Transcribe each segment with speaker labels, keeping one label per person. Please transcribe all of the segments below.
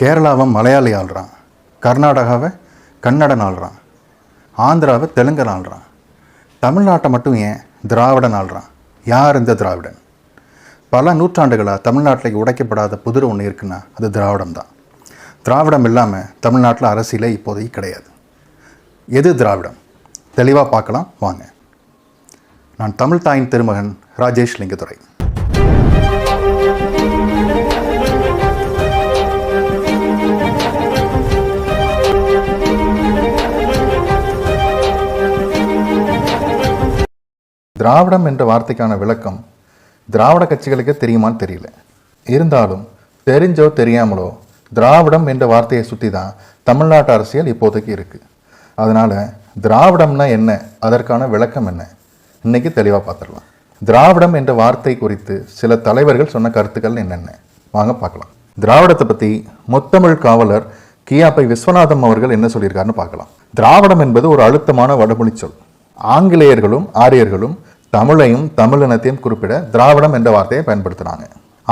Speaker 1: கேரளாவை மலையாளி ஆள்றான். கர்நாடகாவை கன்னடன் ஆள்றான். ஆந்திராவை தெலுங்கன் ஆள்றான். தமிழ்நாட்டை மட்டும் ஏன் திராவிடன் ஆள்றான்? யார் இந்த திராவிடன்? பல நூற்றாண்டுகளாக தமிழ்நாட்டில் உடைக்கப்படாத புதிர் ஒன்று இருக்குன்னா அது திராவிடம் தான். திராவிடம் இல்லாமல் தமிழ்நாட்டில் அரசியலே இப்போதைக்கு கிடையாது. எது திராவிடம்? தெளிவாக பார்க்கலாம் வாங்க. நான் தமிழ் தாயின் திருமகன் ராஜேஷ் லிங்கதுரை. திராவிடம் என்ற வார்த்தைக்கான விளக்கம் திராவிட கட்சிகளுக்கே தெரியுமான்னு தெரியல. இருந்தாலும் தெரிஞ்சோ தெரியாமலோ திராவிடம் என்ற வார்த்தையை சுற்றி தான் தமிழ்நாட்டு அரசியல் இப்போதைக்கு இருக்குது அதனால் திராவிடம்னா என்ன? அதற்கான விளக்கம் என்ன? இன்னைக்கு தெளிவாக பார்த்துடலாம் திராவிடம் என்ற வார்த்தை குறித்து சில தலைவர்கள் சொன்ன கருத்துக்கள் என்னென்ன? வாங்க பார்க்கலாம் திராவிடத்தை பற்றி முத்தமிழ் காவலர் கியாப்பை விஸ்வநாதம் அவர்கள் என்ன சொல்லியிருக்காருன்னு பார்க்கலாம் திராவிடம் என்பது ஒரு அழுத்தமான வடமொழி சொல். ஆங்கிலேயர்களும் ஆரியர்களும் தமிழையும் தமிழினத்தையும் குறிப்பிட திராவிடம் என்ற வார்த்தையை பயன்படுத்தினாங்க.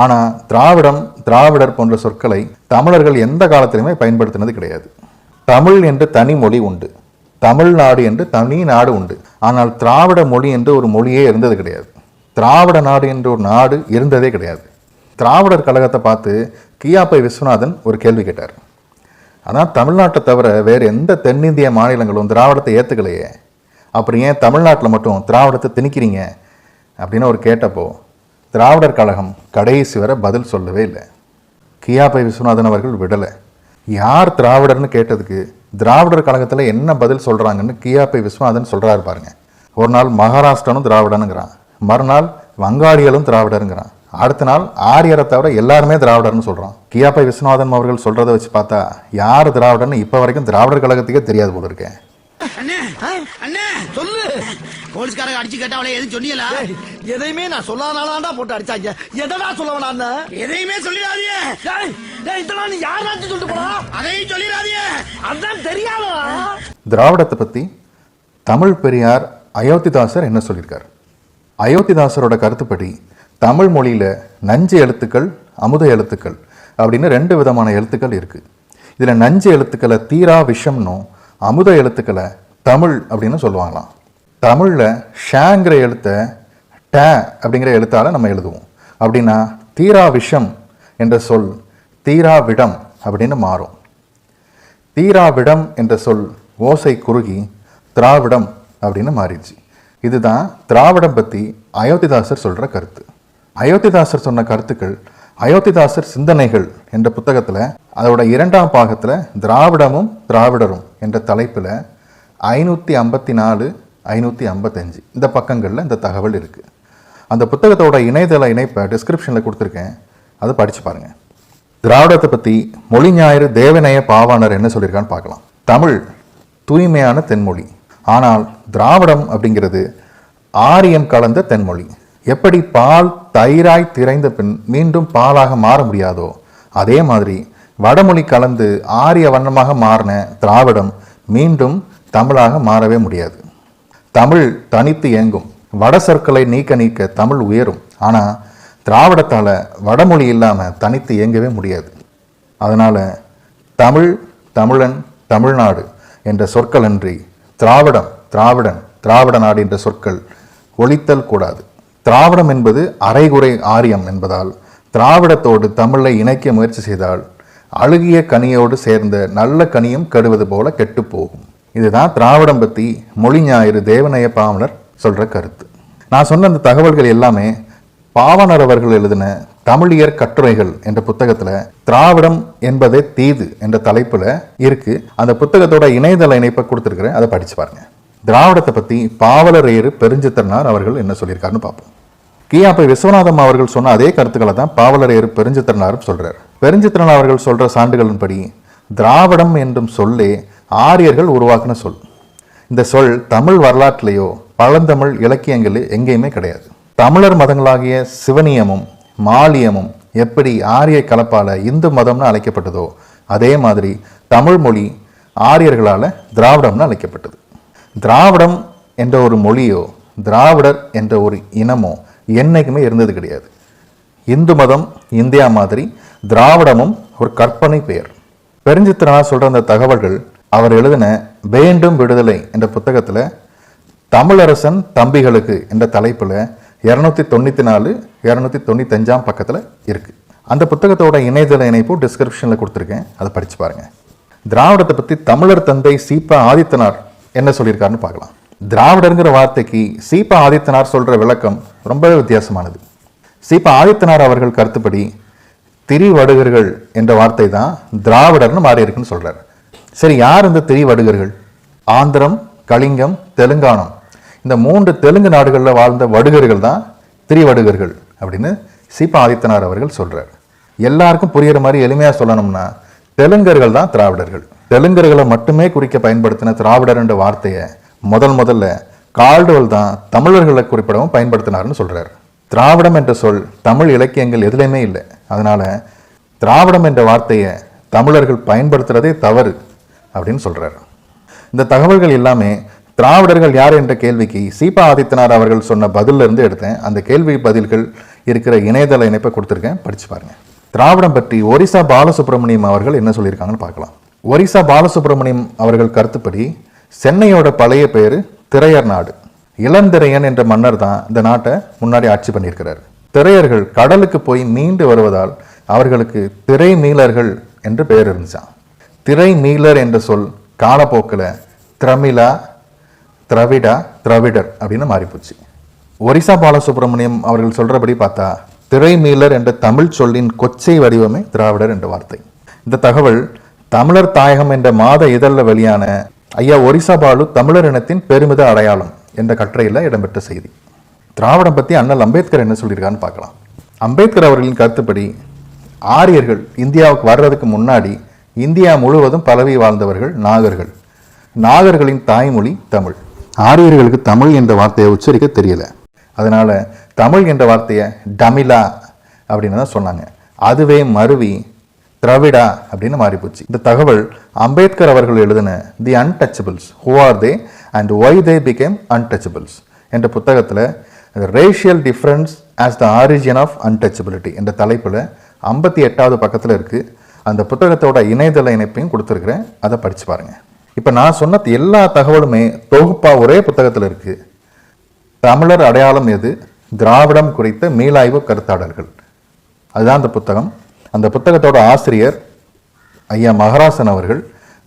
Speaker 1: ஆனால் திராவிடம் திராவிடர் போன்ற சொற்களை தமிழர்கள் எந்த காலத்திலுமே பயன்படுத்தினது கிடையாது. தமிழ் என்று தனி மொழி உண்டு. தமிழ்நாடு என்று தனி நாடு உண்டு. ஆனால் திராவிட மொழி என்று ஒரு மொழியே இருந்தது கிடையாது. திராவிட நாடு என்ற ஒரு நாடு இருந்ததே கிடையாது. திராவிடர் கழகத்தை பார்த்து கியாப்பை விஸ்வநாதன் ஒரு கேள்வி கேட்டார். ஆனால் தமிழ்நாட்டை தவிர வேறு எந்த தென்னிந்திய மாநிலங்களும் திராவிடத்தை ஏற்றுக்கலையே அப்புறம் ஏன் தமிழ்நாட்டில் மட்டும் திராவிடத்தை திணிக்கிறீங்க? அப்படின்னு அவர் கேட்டப்போ திராவிடர் கழகம் கடைசி வரை பதில் சொல்லவே இல்லை. கியாபை விஸ்வநாதன் அவர்கள் விடலை. யார் திராவிடர்னு கேட்டதுக்கு திராவிடர் கழகத்தில் என்ன பதில் சொல்கிறாங்கன்னு கியாபை விஸ்வநாதன் சொல்கிறாரு பாருங்க. ஒரு நாள் மகாராஷ்டிரனும் திராவிடனுங்கிறான். மறுநாள் வங்காளிகளும் திராவிடருங்கிறான். அடுத்த நாள் ஆரியரை தவிர எல்லாருமே திராவிடர்னு சொல்கிறான் கியாபை விஸ்வநாதன் அவர்கள் சொல்கிறத வச்சு பார்த்தா யார் திராவிடர்னு இப்போ வரைக்கும் திராவிடர் கழகத்துக்கே தெரியாது போல இருக்கேன்
Speaker 2: அண்ணே அண்ணே. சொல்லு. போலீஸ்காரங்க அடிச்சு கேட்டா அவளை எதுவும் சொன்னீங்களா
Speaker 3: எதையுமே நான் சொல்லாதானாடா போட்டு அடிச்சாங்க. எதடா சொல்ல
Speaker 2: எதையுமே சொல்லிடாதீங்க.
Speaker 3: டேய், டேய், இதெல்லாம் நீ யாராச்சும் சொல்லிட்டு போனா
Speaker 2: அதையும் சொல்லிடாதீங்க.
Speaker 3: அதான் தெரியாதா?
Speaker 1: திராவிடத்தை பற்றி தமிழ் பெரியார் அயோத்திதாசர் என்ன சொல்லியிருக்கார்? அயோத்திதாசரோட கருத்துப்படி தமிழ் மொழியில் நஞ்சு எழுத்துக்கள் அமுத எழுத்துக்கள் அப்படின்னு ரெண்டு விதமான எழுத்துக்கள் இருக்குது இதில் நஞ்சு எழுத்துக்களை தீரா விஷம்னும் அமுத எழுத்துக்களை தமிழ் அப்படின்னு சொல்லுவாங்களாம். தமிழில் ஷேங்கிற எழுத்தை ட அப்படிங்கிற எழுத்தால் நம்ம எழுதுவோம். அப்படின்னா தீரா விஷம் என்ற சொல் தீராவிடம் அப்படின்னு மாறும். தீராவிடம் என்ற சொல் ஓசை குறுகி திராவிடம் அப்படின்னு மாறிடுச்சு. இதுதான் திராவிடம் பற்றி அயோத்திதாசர் சொல்கிற கருத்து. அயோத்திதாசர் சொன்ன கருத்துக்கள் அயோத்திதாசர் சிந்தனைகள் என்ற புத்தகத்தில் அதோட இரண்டாம் பாகத்தில் திராவிடமும் திராவிடரும் என்ற தலைப்பில் ஐநூற்றி ஐம்பத்தி நாலு ஐநூற்றி ஐம்பத்தஞ்சு இந்த பக்கங்களில் இந்த தகவல் இருக்குது அந்த புத்தகத்தோட இணையதள இணைப்பை டிஸ்கிரிப்ஷனில் கொடுத்துருக்கேன். அதை படித்து பாருங்கள் திராவிடத்தை பற்றி மொழி ஞாயிறு தேவநேய பாவாணர் என்ன சொல்லியிருக்கான்னு பார்க்கலாம். தமிழ் தூய்மையான தென்மொழி. ஆனால் திராவிடம் அப்படிங்கிறது ஆரியம் கலந்த தென்மொழி. எப்படி பால் தயிராய் திரைந்த பின் மீண்டும் பாலாக மாற முடியாதோ அதே மாதிரி வடமொழி கலந்து ஆரிய வண்ணமாக மாறின திராவிடம் மீண்டும் தமிழாக மாறவே முடியாது. தமிழ் தனித்து இயங்கும். வட சொற்களை நீக்க நீக்க தமிழ் உயரும். ஆனால் திராவிடத்தால் வடமொழி இல்லாமல் தனித்து இயங்கவே முடியாது. அதனால் தமிழ் தமிழன் தமிழ்நாடு என்ற சொற்கள் அன்றி திராவிடம் திராவிடன் திராவிட நாடு என்ற சொற்கள் ஒழித்தல் கூடாது. திராவிடம் என்பது அரைகுறை ஆரியம் என்பதால் திராவிடத்தோடு தமிழை இணைக்க முயற்சி செய்தால் அழுகிய கனியோடு சேர்ந்த நல்ல கனியும் கெடுவது போல கெட்டுப்போகும். இதுதான் திராவிடம் பற்றி மொழி ஞாயிறு தேவநேய பாவலர் சொல்கிற கருத்து. நான் சொன்ன அந்த தகவல்கள் எல்லாமே பாவனர் அவர்கள் எழுதின தமிழியர் கட்டுரைகள் என்ற புத்தகத்தில் திராவிடம் என்பதே தீது என்ற தலைப்பில் இருக்கு. அந்த புத்தகத்தோட இணையதள இணைப்பை கொடுத்துருக்குறேன். அதை படித்து பாருங்கள் திராவிடத்தை பற்றி பாவலரேறு பெருஞ்சித்திரனார் அவர்கள் என்ன சொல்லியிருக்காருன்னு பார்ப்போம். கியாப்பை விஸ்வநாதம் அவர்கள் சொன்ன அதே கருத்துக்களை தான் பாவலரேறு பெருஞ்சித்திரனாரும் சொல்கிறார் பெருஞ்சித்திரன் அவர்கள் சொல்கிற சான்றுகளின்படி திராவிடம் என்றும் சொல்லே ஆரியர்கள் உருவாக்கின சொல். இந்த சொல் தமிழ் வரலாற்றிலேயோ பழந்தமிழ் இலக்கியங்களில் எங்கேயுமே கிடையாது. தமிழர் மதங்களாகிய சிவனியமும் மாலியமும் எப்படி ஆரிய கலப்பால் இந்து மதம்னு அழைக்கப்பட்டதோ அதே மாதிரி தமிழ் மொழி ஆரியர்களால் திராவிடம்னு அழைக்கப்பட்டது. திராவிடம் என்ற ஒரு மொழியோ திராவிடர் என்ற ஒரு இனமோ என்னைக்குமே இருந்தது கிடையாது. இந்து மதம் இந்தியா மாதிரி திராவிடமும் ஒரு கற்பனை பெயர். பெருஞ்சித்திரனார் சொல்ற அந்த தகவல்கள் அவர் எழுதின வேண்டும் விடுதலை என்ற புத்தகத்தில் தமிழரசன் தம்பிகளுக்கு என்ற தலைப்பில் இரநூத்தி தொண்ணூத்தி நாலு இரநூத்தி தொண்ணூத்தஞ்சாம் பக்கத்தில் இருக்குது இருக்கு. அந்த புத்தகத்தோட இணையதள இணைப்பு டிஸ்கிரிப்ஷனில் கொடுத்துருக்கேன். அதை படித்து பாருங்க. திராவிடத்தை பற்றி தமிழர் தந்தை சீபா ஆதித்தனார் என்ன சொல்லியிருக்காருன்னு பார்க்கலாம். திராவிடருங்கிற வார்த்தைக்கு சீபா ஆதித்தனார் சொல்ற விளக்கம் ரொம்பவே வித்தியாசமானது. சீபா ஆதித்தனார் அவர்கள் கருத்துப்படி திரிவடுகர்கள் என்ற வார்த்தை தான் திராவிடர்னு மாறி இருக்குன்னு சொல்றாரு. சரி யார் இந்த திரிவடுகர்கள்? ஆந்திரம் கலிங்கம் தெலுங்கானம் இந்த மூன்று தெலுங்கு நாடுகளில் வாழ்ந்த வடுகர்கள் தான் திரிவடுகர்கள் அப்படின்னு சீபா ஆதித்தனார் அவர்கள் சொல்கிறார் எல்லாருக்கும் புரியுற மாதிரி எளிமையாக சொல்லணும்னா தெலுங்கர்கள் தான் திராவிடர்கள். தெலுங்கர்களை மட்டுமே குறிக்க பயன்படுத்தின திராவிடர் என்ற வார்த்தையை முதல் முதல்ல கால்டுவல் தான் தமிழர்களை குறிப்பிடவும் பயன்படுத்தினார்னு சொல்கிறார் திராவிடம் என்ற சொல் தமிழ் இலக்கியங்கள் எதுலேயுமே இல்லை. அதனால் திராவிடம் என்ற வார்த்தையை தமிழர்கள் பயன்படுத்துறதே தவறு அப்படின்னு சொல்கிறார் இந்த தகவல்கள் எல்லாமே திராவிடர்கள் யார் என்ற கேள்விக்கு சீபா ஆதித்யநாத் அவர்கள் சொன்ன பதிலிருந்து எடுத்தேன். அந்த கேள்வி பதில்கள் இருக்கிற இணையதள இணைப்பை கொடுத்துருக்கேன். படித்து பாருங்கள் திராவிடம் பற்றி ஒரிசா பாலசுப்ரமணியம் அவர்கள் என்ன சொல்லியிருக்காங்கன்னு பார்க்கலாம். ஒரிசா பாலசுப்ரமணியம் அவர்கள் கருத்துப்படி சென்னையோட பழைய பேர் திரையர் நாடு. இளந்திரையன் என்ற மன்னர் தான் இந்த நாட்டை முன்னாடி ஆட்சி பண்ணியிருக்கிறார். திரையர்கள் கடலுக்கு போய் மீண்டு வருவதால் அவர்களுக்கு திரை மீளர்கள் என்று பெயர் இருந்துச்சான் திரை மீளர் என்ற சொல் காலப்போக்கில் திரமிழா திரவிடா திராவிடர் அப்படின்னு மாறிப்போச்சு. ஒரிசா பாலசுப்ரமணியம் அவர்கள் சொல்கிறபடி பார்த்தா திரைமீலர் என்ற தமிழ் சொல்லின் கொச்சை வடிவமே திராவிடர் என்ற வார்த்தை. இந்த தகவல் தமிழர் தாயகம் என்ற மாத இதழில் வெளியான ஐயா ஒரிசா பாலு தமிழர் இனத்தின் பெருமித அடையாளம். என்ற கட்டுரையில் இடம்பெற்ற செய்தி. திராவிடம் பற்றி அண்ணல் அம்பேத்கர் என்ன சொல்லியிருக்கான்னு பார்க்கலாம். அம்பேத்கர் அவர்களின் கருத்துப்படி ஆரியர்கள் இந்தியாவுக்கு வர்றதுக்கு முன்னாடி இந்தியா முழுவதும் பலவி வாழ்ந்தவர்கள் நாகர்கள். நாகர்களின் தாய்மொழி தமிழ். ஆரியர்களுக்கு தமிழ் என்ற வார்த்தையை உச்சரிக்க தெரியல. அதனால தமிழ் என்ற வார்த்தையை டமிலா அப்படின்னு தான் சொன்னாங்க. அதுவே மருவி திராவிடா அப்படின்னு மாறிப்போச்சு. இந்த தகவல் அம்பேத்கர் அவர்கள் எழுதின the untouchables who are they and why they became untouchables என்ற புத்தகத்தில் racial difference as the origin of untouchability என்ற தலைப்பில் ஐம்பத்தி எட்டாவது பக்கத்தில் இருக்குது அந்த புத்தகத்தோட இணையதள இணைப்பையும் கொடுத்துருக்குறேன். அதை படித்து பாருங்கள் இப்போ நான் சொன்ன எல்லா தகவலுமே தொகுப்பாக ஒரே புத்தகத்தில் இருக்குது தமிழர் அடையாளம் எது? திராவிடம் குறித்த மீளாய்வு கருத்தாடல்கள். அதுதான் அந்த புத்தகம். அந்த புத்தகத்தோட ஆசிரியர் ஐயா மகராசன் அவர்கள்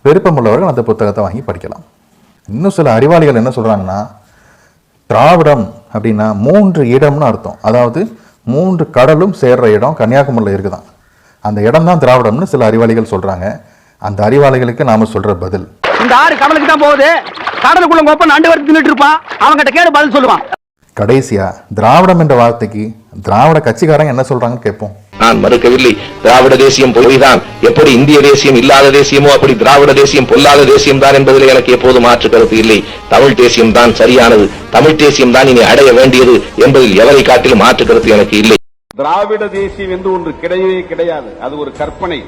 Speaker 1: விருப்பமுள்ளவர்கள் அந்த புத்தகத்தை வாங்கி படிக்கலாம். இன்னும் சில அறிவாளிகள் என்ன சொல்றாங்கன்னா திராவிடம் அப்படின்னா மூன்று இடம்னு அர்த்தம். அதாவது மூன்று கடலும் சேர்ற இடம் கன்னியாகுமரியில் இருக்குதாம் அந்த இடம் தான் திராவிடம்னு சில அறிவாளிகள் சொல்றாங்க. அந்த அறிவாளிகளுக்கு நாம சொல்ற பதில்.
Speaker 4: இந்த ஆறு கடலுக்கு தான் போகுது. கடலுக்குள்ள கொப்ப நண்டு வரைக்கும் தின்னுட்டு இருப்பான். அவன்கிட்ட கேடு பதில் சொல்லுவான்.
Speaker 1: கடைசியா திராவிடம் என்ற வார்த்தைக்கு திராவிட கட்சிக்காரங்க என்ன சொல்றாங்கன்னு கேட்போம்.
Speaker 5: நான் மறுக்கவில்லை. திராவிட தேசியம் பொய்தான். எப்படி இந்திய தேசியம் இல்லாத தேசியமோ அப்படி திராவிட தேசியம் பொல்லாத தேசியம் தான் என்பதில் எனக்கு எப்போது மாற்று கருத்து இல்லை. தமிழ் தேசியம் தான் சரியானது. தமிழ் தேசியம் தான் இனி அடைய வேண்டியது என்பதில் எவரை காட்டிலும் மாற்று கருத்து எனக்கு இல்லை.
Speaker 6: திராவிட தேசியம் என்று ஒன்று கிடையவே கிடையாது. அது ஒரு கற்பனை.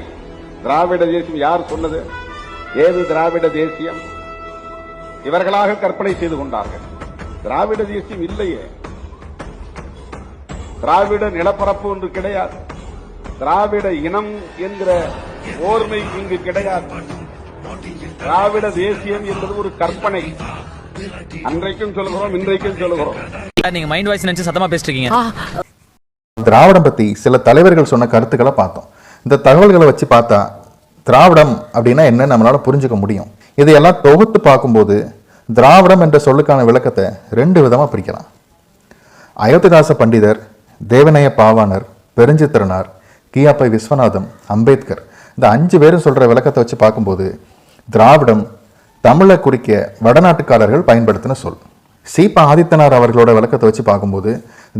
Speaker 6: திராவிட தேசியம் யார் சொன்னது? ஏது திராவிட தேசியம்? இவர்களாக கற்பனை செய்து கொண்டார்கள். திராவிட தேசியம் இல்லையே. திராவிட நிலப்பரப்பு ஒன்று கிடையாது. திராவிட இனம் என்கிற ஓர்மை இங்கு கிடையாது. திராவிட தேசியம் என்பது ஒரு கற்பனை. அன்றைக்கும் சொல்கிறோம் இன்றைக்கும் சொல்கிறோம்.
Speaker 7: நீங்க மைண்ட் வாய்ஸ் நினைச்சு சத்தமா பேசிட்டு
Speaker 1: திராவிடம் பத்தி சில தலைவர்கள் சொன்ன கருத்துக்களை பார்த்தோம். இந்த தகவல்களை வச்சு பார்த்தா திராவிடம் அப்படின்னா என்ன நம்மளால புரிஞ்சுக்க முடியும். இதையெல்லாம் தொகுத்து பார்க்கும்போது திராவிடம் என்ற சொல்லுக்கான விளக்கத்தை ரெண்டு விதமா பிரிக்கலாம். அயோத்திதாச பண்டிதர் தேவநேய பாவாணர் பெருஞ்சித்திரனார் கியாப்பை விஸ்வநாதம் அம்பேத்கர். இந்த அஞ்சு பேரும் சொல்கிற விளக்கத்தை வச்சு பார்க்கும்போது திராவிடம் தமிழை குறிக்க வடநாட்டுக்காரர்கள் பயன்படுத்தின சொல். சீபா ஆதித்தனார் அவர்களோட விளக்கத்தை வச்சு பார்க்கும்போது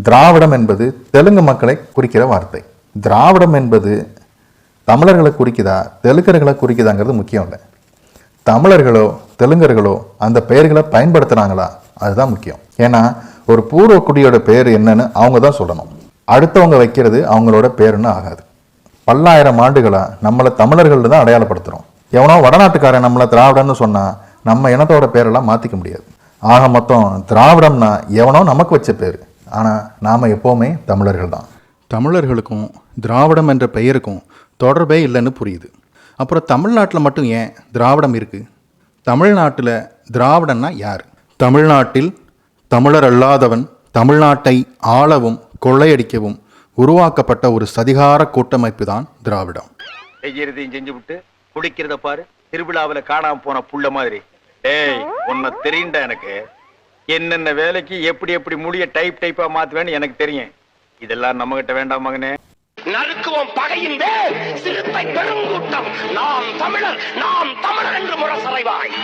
Speaker 1: திராவிடம் என்பது தெலுங்கு மக்களை குறிக்கிற வார்த்தை. திராவிடம் என்பது தமிழர்களை குறிக்குதா தெலுங்கர்களை குறிக்குதாங்கிறது முக்கியம் இல்லை. தமிழர்களோ தெலுங்கர்களோ அந்த பெயர்களை பயன்படுத்துகிறாங்களா அதுதான் முக்கியம். ஏன்னா ஒரு பூர்வக்குடியோட பேர் என்னன்னு அவங்க தான் சொல்லணும். அடுத்தவங்க வைக்கிறது அவங்களோட பேருன்னு ஆகாது. பல்லாயிரம் ஆண்டுகளா நம்மளை தமிழர்கள் தான் அடையாளப்படுத்துகிறோம் எவனோ வடநாட்டுக்காரன் நம்மளை திராவிடன்னு சொன்னால் நம்ம இனத்தோட பேரெல்லாம் மாற்றிக்க முடியாது. ஆக மொத்தம் திராவிடம்னா எவனோ நமக்கு வச்ச பேர். ஆனால் நாம் எப்போவுமே தமிழர்கள் தான். தமிழர்களுக்கும் திராவிடம் என்ற பெயருக்கும் தொடர்பே இல்லைன்னு புரியுது. அப்புறம் தமிழ்நாட்டில் மட்டும் ஏன் திராவிடம் இருக்குது தமிழ்நாட்டில் திராவிடன்னா யார்? தமிழ்நாட்டில் தமிழர் அல்லாதவன் தமிழ்நாட்டை ஆளவும் கொள்ளையடிக்கவும் உருவாக்கப்பட்ட ஒரு சதிகார கூட்டமைப்பு தான் திராவிடம்.
Speaker 8: செய்யறதையும் செஞ்சு விட்டு குடிக்கிறத பாரு திருவிழாவுல காணாம போன புள்ள மாதிரி. டேய் உன்னை தெரியும்டா எனக்கு. என்னென்ன வேலைக்கு எப்படி எப்படி முடிய டைப் டைப்பா மாத்துவேன்னு எனக்கு தெரியும். இதெல்லாம் நம்ம கிட்ட வேண்டாம் மகனே.
Speaker 2: நறுக்குவோம் பகையின் வேல் சிறுத்தை பெருங்கூட்டம். நாம் தமிழர் நாம் தமிழர் என்று முரசறைவாய்.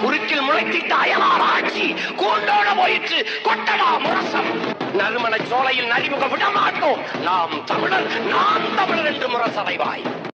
Speaker 2: குறுக்கில் முளைத்திட்ட அயலார் ஆட்சி. கூண்டோட போயிற்று. கொட்டடா முரசம். நறுமண சோலையில் நரிமுக விடமாட்டோம். நாம் தமிழர் நாம் தமிழர் என்று முரசடைவாய்.